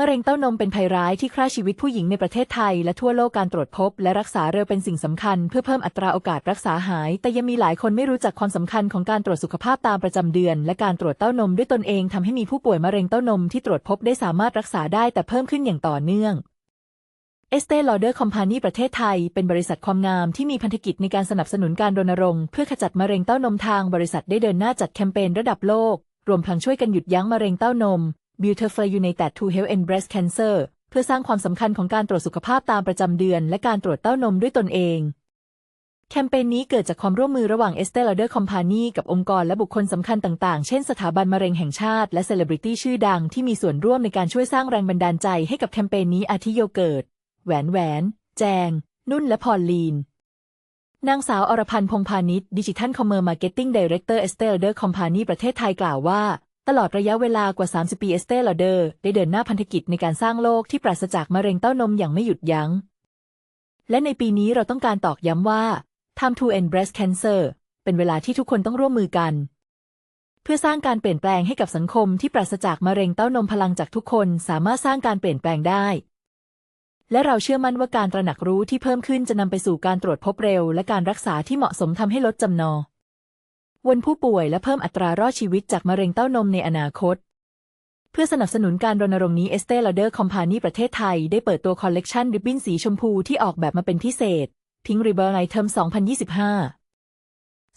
มะเร็งเต้านมเป็นภัยร้ายที่ฆ่าชีวิตผู้หญิงในประเทศไทย และทั่วโลกการตรวจพบ และรักษาเร็วเป็นสิ่งสำคัญ เพื่อเพิ่มอัตราโอกาสรักษาหาย แต่ยังมีหลายคนไม่รู้จักความสำคัญของการตรวจสุขภาพตามประจำเดือน และการตรวจเต้านมด้วยตนเองทำให้มีผู้ป่วยมะเร็งเต้านมที่ตรวจพบได้สามารถรักษาได้แต่เพิ่มขึ้นอย่างต่อเนื่องเอสเตลอเดอร์คอมพานีประเทศไทย เป็นบริษัทความงามที่มีพันธกิจในการสนับสนุนการรณรงค์เพื่อขจัดมะเร็งเต้านมทางบริษัทได้เดินหน้าจัดแคมเปญระดับโลกรวมพลังช่วยกันหยุดยั้งมะเร็งเต้านม Beautiful United to Health and Breast Cancer เพื่อสร้างความสำคัญของการตรวจสุขภาพตามประจำเดือน และการตรวจเต้านมด้วยตนเอง แคมเปญนี้เกิดจากความร่วมมือระหว่าง Estee Lauder Company กับองค์กรและบุคคลสำคัญต่างๆ เช่นสถาบันมะเร็งแห่งชาติ และเซเลบริตี้ชื่อดังที่มีส่วนร่วมในการช่วยสร้างแรงบันดาลใจให้กับแคมเปญนี้อาทิโยเกิร์ตแหวนแหวน แจง นุ่นและพอลลีนนางสาวอรพันธ์พงพาณิชย์ดิจิทัลคอมเมอร์มาร์เก็ตติ้งดีเรคเตอร์เอสเต Lauder Company ประเทศไทยกล่าวว่า ตลอดระยะเวลากว่า 30 ปีเอสเต Lauder ได้เดินหน้าพันธกิจในการสร้างโลกที่ปราศจากมะเร็งเต้านมอย่างไม่หยุดยัง้ง และในปีนี้เราต้องการตอกย้ำว่า Time to End Breast Cancer เป็นเวลาที่ทุกคนต้องร่วมมือกัน เพื่อสร้างการเปลี่ยนแปลงให้กับสังคมที่ปราศจากมะเร็งเต้านมพลังจากทุกคนสามารถสร้างการเปลี่ยนแปลงได้ และเราเชื่อมั่นว่าการตระหนักรู้ที่เพิ่มขึ้นจะนำไปสู่การตรวจพบเร็ว และการรักษาที่เหมาะสมทำให้ลดจำนวน วนผู้ป่วยและเพิ่มอัตรารอดชีวิตจากมะเร็งเต้านมในอนาคต เพื่อสนับสนุนการรณรงค์นี้เอสเตอร์เลเดอร์คอมพานีประเทศไทย ได้เปิดตัวคอลเลกชันริบบิ้นสีชมพูที่ออกแบบมาเป็นพิเศษ Pink Ribbon Item 2025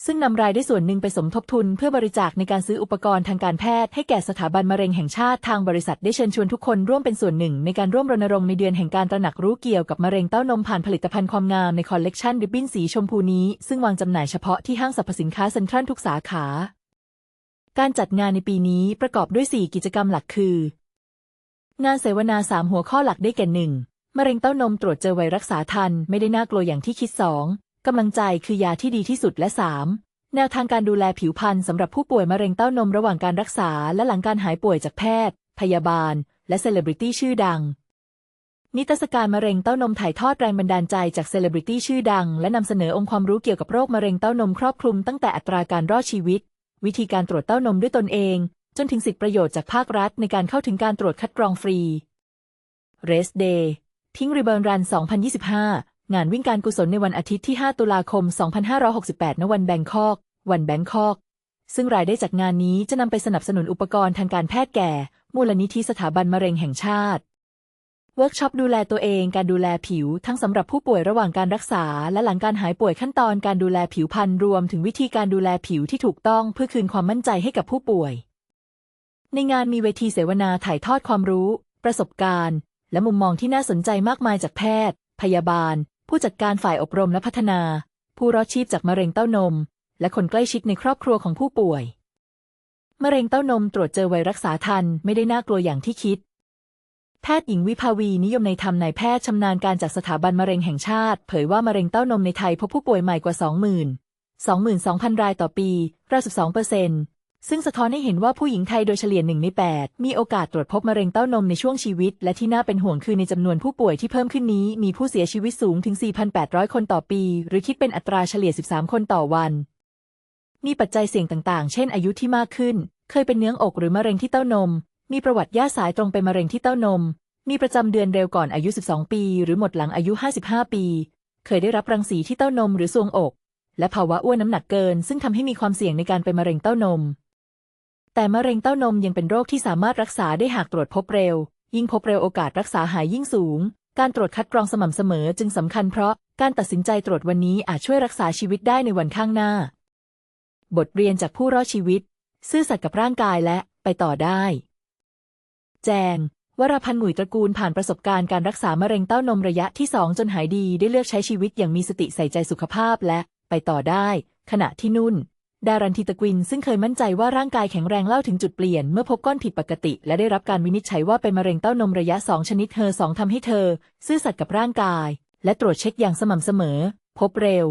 ซึ่งนำรายได้ส่วนหนึ่งไปสมทบทุนเพื่อบริจาคในการซื้ออุปกรณ์ทางการแพทย์ให้แก่สถาบันมะเร็งแห่งชาติทางบริษัทได้เชิญชวนทุกคนร่วมเป็นส่วนหนึ่ง ในการร่วมรณรงค์ในเดือนแห่งการตระหนักรู้เกี่ยวกับมะเร็งเต้านมผ่านผลิตภัณฑ์ความงามในคอลเลกชันริบบิ้นสีชมพูนี้ ซึ่งวางจำหน่ายเฉพาะที่ห้างสรรพสินค้าเซ็นทรัลทุกสาขา การจัดงานในปีนี้ประกอบด้วย 4 กิจกรรมหลักคือ งานเสวนา 3 หัวข้อหลักได้แก่หนึ่งมะเร็งเต้านมตรวจเจอไวรักษาทันไม่ได้น่ากลัวอย่างที่คิด 2. กำลังใจคือยาที่ดีที่สุดและ 3. แนวทางการดูแลผิวพรรณสำหรับผู้ป่วยมะเร็งเต้านมระหว่างการรักษา และหลังการหายป่วยจากแพทย์ พยาบาล และเซเลบริตี้ชื่อดัง นิทรรศการมะเร็งเต้านมถ่ายทอดแรงบันดาลใจจากเซเลบริตี้ชื่อดัง และนำเสนอองค์ความรู้เกี่ยวกับโรคมะเร็งเต้านมครอบคลุมตั้งแต่อัตราการรอดชีวิต วิธีการตรวจเต้านมด้วยตนเอง จนถึงสิทธิประโยชน์จากภาครัฐในการเข้าถึงการตรวจคัดกรองฟรี Race Day พิงรีเบิร์นรัน 2025 งานวิ่งการกุศลในวันอาทิตย์ที่ 5 ตุลาคม 2568 ณ วันแบงคอก วันแบงคอก ซึ่งรายได้จากงานนี้จะนำไปสนับสนุนอุปกรณ์ทางการแพทย์แก่ มูลนิธิสถาบันมะเร็งแห่งชาติ เวิร์กช็อปดูแลตัวเอง การดูแลผิว ทั้งสำหรับผู้ป่วยระหว่างการรักษา และหลังการหายป่วยขั้นตอนการดูแลผิวพรรณรวมถึงวิธีการดูแลผิวที่ถูกต้องเพื่อคืนความมั่นใจให้กับผู้ป่วย ในงานมีเวทีเสวนาถ่ายทอดความรู้ ประสบการณ์ และมุมมองที่น่าสนใจมากมายจากแพทย์ พยาบาล ผู้จัดการฝ่ายอบรมและพัฒนา ผู้รอดชีพจากมะเร็งเต้านม และคนใกล้ชิดในครอบครัวของผู้ป่วย มะเร็งเต้านมตรวจเจอไวรักษาทันไม่ได้น่ากลัวอย่างที่คิด แพทย์หญิงวิภาวีนิยมในธรรมนายแพทย์ชำนาญการจากสถาบันมะเร็งแห่งชาติ เผยว่ามะเร็งเต้านมในไทยพบผู้ป่วยใหม่กว่า 20,000 22,000 รายต่อปีราว12เปอร์เซ็นต์ ซึ่งสะท้อนให้เห็นว่าผู้หญิงไทยโดยเฉลี่ยหนึ่งใน 8 มีโอกาสตรวจพบมะเร็งเต้านมในช่วงชีวิต และที่น่าเป็นห่วงคือในจำนวนผู้ป่วยที่เพิ่มขึ้นนี้ มีผู้เสียชีวิตสูงถึง 4,800 คนต่อปี หรือคิดเป็นอัตราเฉลี่ย 13 คนต่อวัน มีปัจจัยเสี่ยงต่างๆ เช่น อายุที่มากขึ้น เคยเป็นเนื้องอกหรือมะเร็งที่เต้านม มีประวัติญาติสายตรงเป็นมะเร็งที่เต้านม มีประจำเดือนเร็วก่อนอายุ 12 ปี หรือหมดหลังอายุ 55 ปี เคยได้รับรังสีที่เต้านมหรือซวงอก และภาวะอ้วนน้ำหนักเกิน ซึ่งทำให้มีความเสี่ยงในการเป็นมะเร็งเต้านม แต่มะเร็งเต้านมยังเป็นโรคที่สามารถรักษาได้หากตรวจพบเร็ว ยิ่งพบเร็วโอกาสรักษาหายยิ่งสูง การตรวจคัดกรองสม่ำเสมอจึงสำคัญเพราะการตัดสินใจตรวจวันนี้อาจช่วยรักษาชีวิตได้ในวันข้างหน้า บทเรียนจากผู้รอดชีวิต ซื่อสัตย์กับร่างกายและไปต่อได้ แจงวรพันธ์หมุยตระกูลผ่านประสบการณ์การรักษามะเร็งเต้านมระยะที่ 2 จนหายดีได้เลือกใช้ชีวิตอย่างมีสติใส่ใจสุขภาพและไปต่อได้ ขณะที่นุ่น ดารันทิตะกวินซึ่งเคยมั่นใจว่าร่างกายแข็งแรงเล่าถึงจุดเปลี่ยนเมื่อพบก้อนผิดปกติ และได้รับการวินิจฉัยว่าเป็นมะเร็งเต้านมระยะ 2 ชนิดเธอสองทำให้เธอ ซื่อสัตย์กับร่างกาย และตรวจเช็คอย่างสม่ำเสมอ พบเร็ว